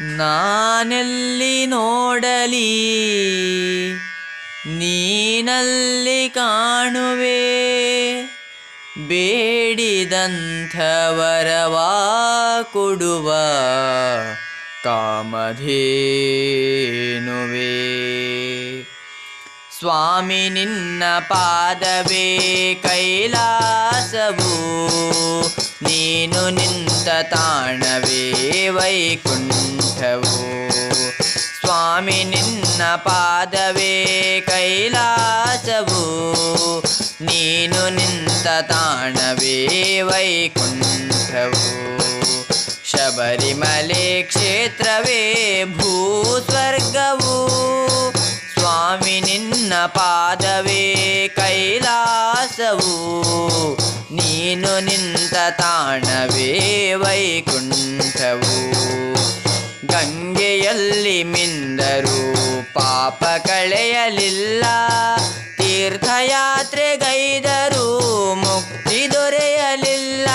ನಾನೆಲ್ಲಿ ನೋಡಲಿ? ನೀನಲ್ಲಿ ಕಾಣುವೆ? ಬೇಡಿದಂಥವರವಾ ಕೊಡುವ ಕಾಮಧೇನುವೆ. ಸ್ವಾಮಿ ನಿನ್ನ ಪಾದವೇ ಕೈಲಾಸವು ನೀನು ನಿಂತ ತಾಣವೇ ವೈಕುಂಠವು. ಸ್ವಾಮಿ ನಿನ್ನ ಪಾದವೇ ಕೈಲಾಸವು. ನೀನು ನಿಂತ ತಾಣವೇ ವೈಕುಂಠವು. ಶಬರಿಮಲೆ ಕ್ಷೇತ್ರವೇ ಭೂಸ್ವರ್ಗವು. ನೀನು ನಿಂತ ತಾಣವೇ ವೈಕುಂಠವು. ಗಂಗೆಯಲ್ಲಿ ಮಿಂದರು ಪಾಪ ಕಳೆಯಲಿಲ್ಲ. ತೀರ್ಥಯಾತ್ರೆಗೈದರೂ ಮುಕ್ತಿ ದೊರೆಯಲಿಲ್ಲ.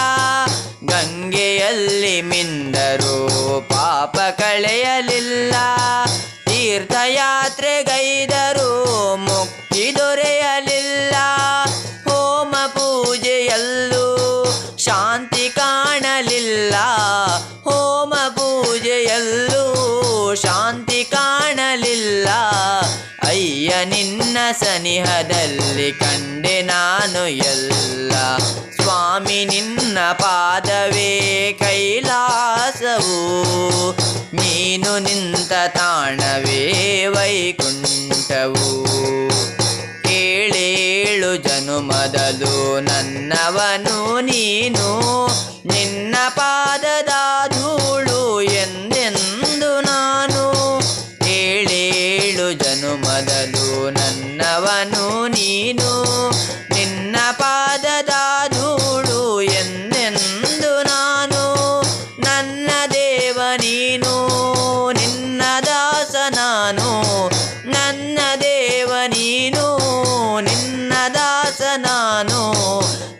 ಗಂಗೆಯಲ್ಲಿ ಮಿಂದರು ಪಾಪ ಕಳೆಯಲಿಲ್ಲ. ತೀರ್ಥಯಾತ್ರೆಗೈದರೂ ನಿನ್ನ ಸನಿಹದಲ್ಲಿ ಕಂಡೆ ನಾನು ಎಲ್ಲ. ಸ್ವಾಮಿ, ನಿನ್ನ ಪಾದವೇ ಕೈಲಾಸವು. ನೀನು ನಿಂತ ತಾಣವೇ ವೈಕುಂಠವು. ಏಳೇಳು ಜನುಮದಲು ನನ್ನವನು ನೀನು. ನಿನ್ನ ಪಾದದ ದೇವ ನೀನು, ನಿನ್ನ ದಾಸ ನಾನು. ನನ್ನ ದೇವ ನೀನು, ನಿನ್ನ ದಾಸ ನಾನು.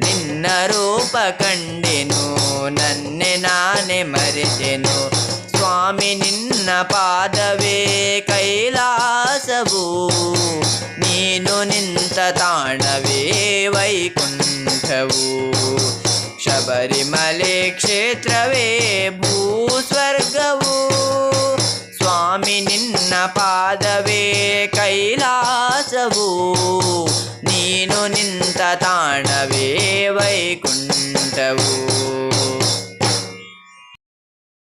ನಿನ್ನ ರೂಪ ಕಂಡೆನು, ನನ್ನೆ ನಾನೇ ಮರೆತೆನು. ಸ್ವಾಮಿ, ನಿನ್ನ ಪಾದವೇ ಕೈಲಾಸವು. ನೀನು ನಿಂತ ತಾಣವೇ ವೈಕುಂಠವು. ಶಬರಿಮಲೆ ಕ್ಷೇತ್ರವೇ ಪಾದವೇ ಕೈಲಾಸವು ನೀನು ನಿಂತ ತಾಣವೇ ವೈಕುಂಠವು